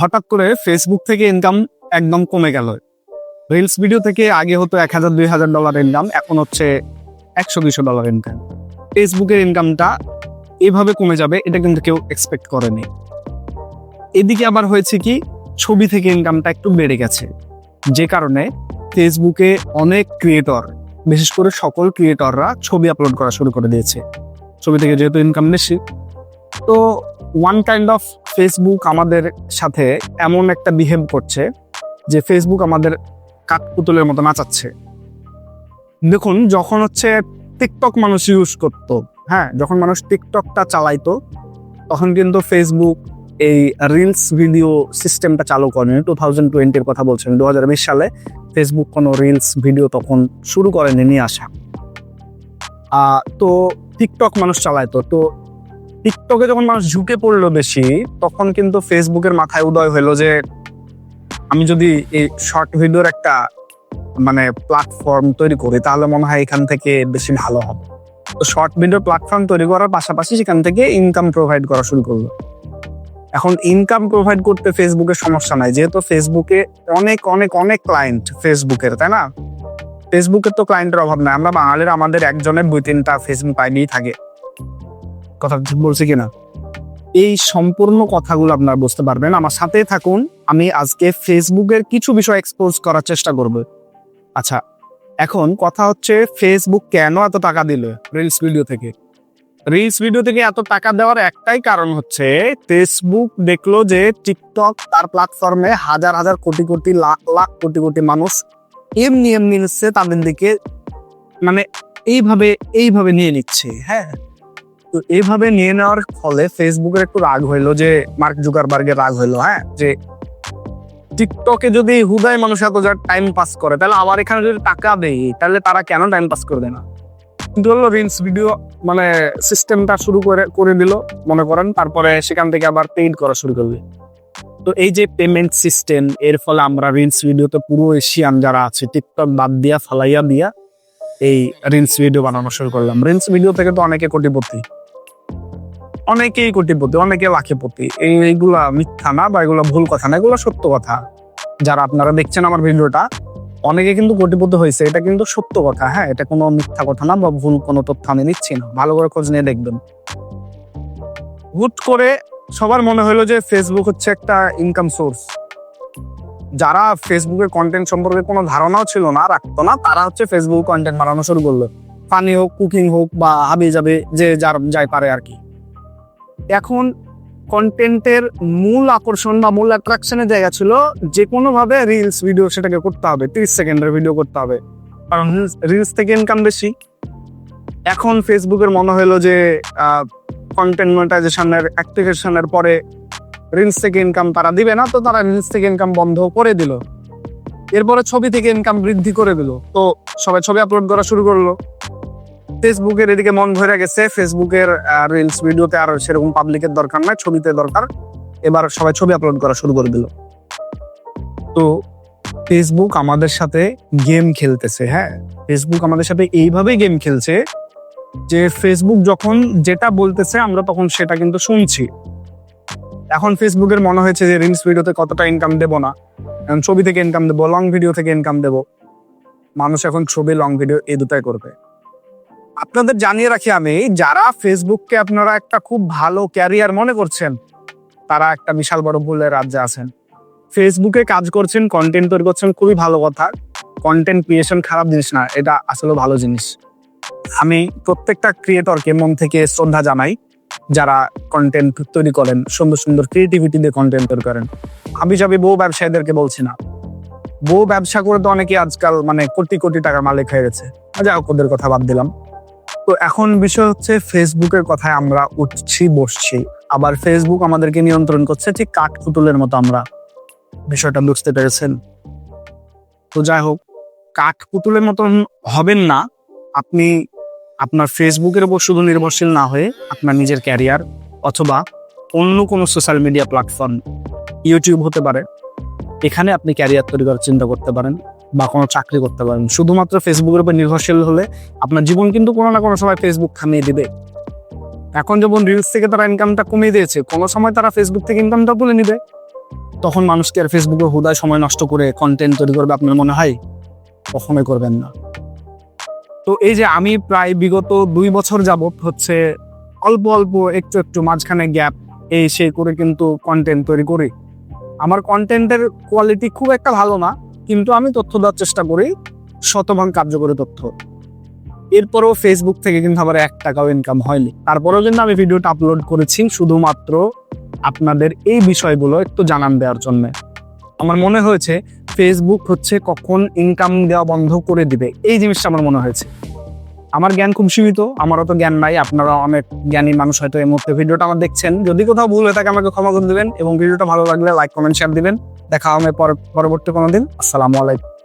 হঠাৎ করে ফেসবুক থেকে ইনকাম একদম কমে গেল। রিলস ভিডিও থেকে আগে হতো এক হাজার, দুই হাজার ডলার ইনকাম এখন হচ্ছে একশো, দুইশো ডলার ইনকাম ফেসবুকের ইনকামটা এভাবে কমে যাবে, এটা কিন্তু কেউ এক্সপেক্ট করেনি। এদিকে আবার হয়েছে কি, ছবি থেকে ইনকামটা একটু বেড়ে গেছে। যে কারণে ফেসবুকে অনেক ক্রিয়েটর বিশেষ করে সকল ক্রিয়েটররা ছবি আপলোড করা শুরু করে দিয়েছে। ছবি থেকে যেহেতু ইনকাম বেশি, তো ওয়ান কাইন্ড অফ ফেসবুক আমাদের সাথে এমন একটা বিহেভ করছে যে ফেসবুক আমাদের কাঠপুতুলের মতো নাচাচ্ছে। দেখুন, যখন হচ্ছে টিকটক মানুষ ইউজ করতো হ্যাঁ যখন মানুষ টিকটকটা চালাইতো, তখন কিন্তু ফেসবুক এই রিলস ভিডিও সিস্টেমটা চালু করেনি। টু থাউজেন্ড টোয়েন্টির কথা বলছেন দু হাজার বিশ সালে ফেসবুক কোনো রিলস ভিডিও তখন শুরু করেনি, নিয়ে আসা। তো টিকটক মানুষ চালাইতো, তো টিকটকে যখন মানুষ ঝুঁকে পড়ল বেশি, তখন কিন্তু ফেসবুকের মাথায় উদয় হলো যে, আমি যদি এই শর্ট ভিডিওর একটা মানে প্ল্যাটফর্ম তৈরি করি, তাহলে মনে হয় এখান থেকে বেশি ভালো হবে। তো শর্ট ভিডিও প্ল্যাটফর্ম তৈরি করার পাশাপাশি সেখান থেকে ইনকাম প্রোভাইড করা শুরু করল। এখন ইনকাম প্রোভাইড করতে ফেসবুকের সমস্যা নাই, যেহেতু ফেসবুকে অনেক অনেক অনেক ক্লায়েন্ট ফেসবুকের তাই না? ফেসবুকের তো ক্লায়েন্টের অভাব নাই। আমরা বাঙালির আমাদের একজনের দুই তিনটা ফেসবুক আইডি থাকে। কথা ঠিক বলছি কিনা? এই সম্পূর্ণ কথাগুলো আপনারা বুঝতে পারবেন। আমার সাথে থাকুন। আমি আজকে ফেসবুকের কিছু বিষয় এক্সপোজ করার চেষ্টা করব। আচ্ছা এখন কথা হচ্ছে ফেসবুক কেন এত টাকা দিল রিলস ভিডিও থেকে? রিলস ভিডিও থেকে এত টাকা দেওয়ার একটাই কারণ হচ্ছে ফেসবুক দেখল যে টিকটক তার প্ল্যাটফর্মে হাজার হাজার, কোটি কোটি, লাখ লাখ, কোটি কোটি মানুষ এমনি এমনি নিচ্ছে তাদের দিকে মানে এইভাবে এইভাবে নিয়ে নিচ্ছে। হ্যাঁ? তো এইভাবে নিয়ে নেওয়ার ফলে ফেসবুকের একটু রাগ হইল যে মার্ক জুকারবার্গের রাগ হইল হ্যাঁ? যে টিকটকে যদি হুদায় মানুষ এত যা টাইম পাস করে, তাহলে আমার এখানে যদি টাকা দেই, তাহলে তারা কেন টাইম পাস করে দেয় না? কিন্তু হলো রিলস ভিডিও মানে সিস্টেমটা শুরু করে করে দিল, মনে করেন, তারপরে সেখান থেকে আবার পেইড করা শুরু করবে। তো এই যে পেমেন্ট সিস্টেম এর ফলে আমরা রিলস ভিডিওতে পুরো এশিয়ান যারা আছে, টিকটক বাদ দিয়া, ফালাইয়া দিয়া এই রিলস ভিডিও বানানো শুরু করলাম। রিলস ভিডিও থেকে তো অনেকে কোটিপতি। অনেকেই কোটিপতি, অনেকে লাখেপতি। এই এইগুলা মিথ্যা না বা এগুলো ভুল কথা না, এগুলো সত্য কথা। যারা আপনারা দেখছেন আমার ভিডিওটা, অনেকে কিন্তু কোটিপতি হয়েছে। এটা কিন্তু সত্য কথা হ্যাঁ? এটা কোনো মিথ্যা কথা না বা ভুল কোনো তথ্য আমি নিচ্ছি না। ভালো করে খোঁজ নিয়ে দেখবেন। হুট করে সবার মনে হলো যে ফেসবুক হচ্ছে একটা ইনকাম সোর্স যারা ফেসবুকে কন্টেন্ট সম্পর্কে কোনো ধারণাও ছিল না, রাখতো না, তারা হচ্ছে ফেসবুক কন্টেন্ট বানানো শুরু করল। ফানি হোক কুকিং হোক বা হাবি যাবে যে যার, যাই পারে আর কি। এখন কন্টেন্টের মূল আকর্ষণ বা মূল অ্যাট্রাকশনের জায়গা ছিল যে কোনোভাবে রিলস ভিডিও সেটাকে করতে হবে, তিরিশ সেকেন্ডের ভিডিও করতে হবে। কারণ রিলস থেকে ইনকাম বেশি। এখন ফেসবুকের মনে হলো যে কন্টেন্ট মনিটাইজেশনের অ্যাক্টিভেশনের পরে রিলস থেকে ইনকাম তারা দিবে না, তো তারা রিলস থেকে ইনকাম বন্ধ করে দিল। এরপরে ছবি থেকে ইনকাম বৃদ্ধি করে দিল। তো সবাই ছবি আপলোড করা শুরু করল। ফেসবুকের এদিকে মন ভরে গেছে। ফেসবুকের রিলস ভিডিওতে আর সেরকম পাবলিকের দরকার নাই, ছবিতে দরকার। এবার সবাই ছবি আপলোড করা শুরু করে দিল। তো ফেসবুক আমাদের সাথে গেম খেলতেছে হ্যাঁ? ফেসবুক আমাদের সাথে এইভাবেই গেম খেলছে যে ফেসবুক যখন যেটা বলতেছে আমরা তখন সেটা কিন্তু শুনছি। এখন ফেসবুকের মনে হয়েছে যে রিলস ভিডিওতে কতটা ইনকাম দেবো না। ছবি থেকে ইনকাম দেবো লং ভিডিও থেকে ইনকাম দেবো। মানুষ এখন ছবি লং ভিডিও এই দুটাই করবে। আপনাদের জানিয়ে রাখি আমি, যারা ফেসবুককে আপনারা একটা খুব ভালো ক্যারিয়ার মনে করছেন, তারা একটা বিশাল বড় ভুলের রাজ্যে আছেন। ফেসবুকে কাজ করছেন কন্টেন্ট তৈরি করছেন, খুবই ভালো কথা। কন্টেন্ট ক্রিয়েশন খারাপ জিনিস না, এটা আসলে ভালো জিনিস। আমি প্রত্যেকটা ক্রিয়েটরকে মন থেকে শ্রদ্ধা জানাই, যারা কন্টেন্ট তৈরি করেন, সুন্দর সুন্দর ক্রিয়েটিভিটি দিয়ে কন্টেন্ট তৈরি করেন। আমি যাবি বউ ব্যবসায়ীদেরকে বলছি না। বউ ব্যবসা করে তো অনেকে আজকাল মানে কোটি কোটি টাকার মালিক হয়ে গেছে। যা ওদের কথা বাদ দিলাম। তো এখন বিষয় হচ্ছে ফেসবুকের কথায় আমরা উঠছি, বসছি। আবার ফেসবুক আমাদেরকে নিয়ন্ত্রণ করছে ঠিক কাঠপুতুলের মতো আমরা। বিষয়টা বুঝতে পেরেছেন? তো যাই হোক কাঠপুতুলের মতন হবেন না। আপনি আপনার ফেসবুকের উপর শুধু নির্ভরশীল না হয়ে আপনার নিজের ক্যারিয়ার অথবা অন্য কোনো সোশ্যাল মিডিয়া প্ল্যাটফর্ম ইউটিউব হতে পারে। এখানে আপনি ক্যারিয়ার তৈরি করার চিন্তা করতে পারেন। বা কোনো চাকরি করতে পারেন। শুধুমাত্র ফেসবুকের উপর নির্ভরশীল হলে আপনার জীবন কিন্তু কোনো না কোনো সময় ফেসবুক থামিয়ে দিবে। এখন যেমন রিলস থেকে তারা ইনকামটা কমিয়ে দিয়েছে, কোনো সময় তারা ফেসবুক থেকে ইনকামটা তুলে নিবে। তখন মানুষকে আর ফেসবুকে হুদায় সময় নষ্ট করে কন্টেন্ট তৈরি করবে আপনার মনে হয়? কখনোই করবেন না। তো এই যে আমি প্রায় বিগত দুই বছর যাবত হচ্ছে অল্প অল্প একটু একটু মাঝখানে গ্যাপ এই সেই করে কিন্তু কন্টেন্ট তৈরি করি। আমার কন্টেন্টের কোয়ালিটি খুব একটা ভালো না। কিন্তু আমি তথ্য দেওয়ার চেষ্টা করি, শতভাগ কার্যকরী তথ্য। এরপরেও ফেসবুক থেকে কিন্তু আমার এক টাকাও ইনকাম হয়নি। তারপরেও কিন্তু আমি ভিডিওটা আপলোড করেছি শুধুমাত্র আপনাদের এই বিষয়গুলো একটু জানান দেওয়ার জন্য। আমার মনে হয়েছে ফেসবুক হচ্ছে কখন ইনকাম দেওয়া বন্ধ করে দিবে। এই জিনিসটা আমার মনে হয়েছে। আমার জ্ঞান খুব সীমিত, আমারও তো জ্ঞান নাই, আপনারা অনেক জ্ঞানী মানুষ হয়তো এই মুহূর্তে ভিডিওটা আমার দেখছেন। যদি কোথাও ভুল হয়ে থাকে আমাকে ক্ষমা করে দিবেন এবং ভিডিওটা ভালো লাগলে লাইক কমেন্ট শেয়ার দিবেন। দেখা হবে পর- পরবর্তী কোনো দিন। আসসালামু আলাইকুম।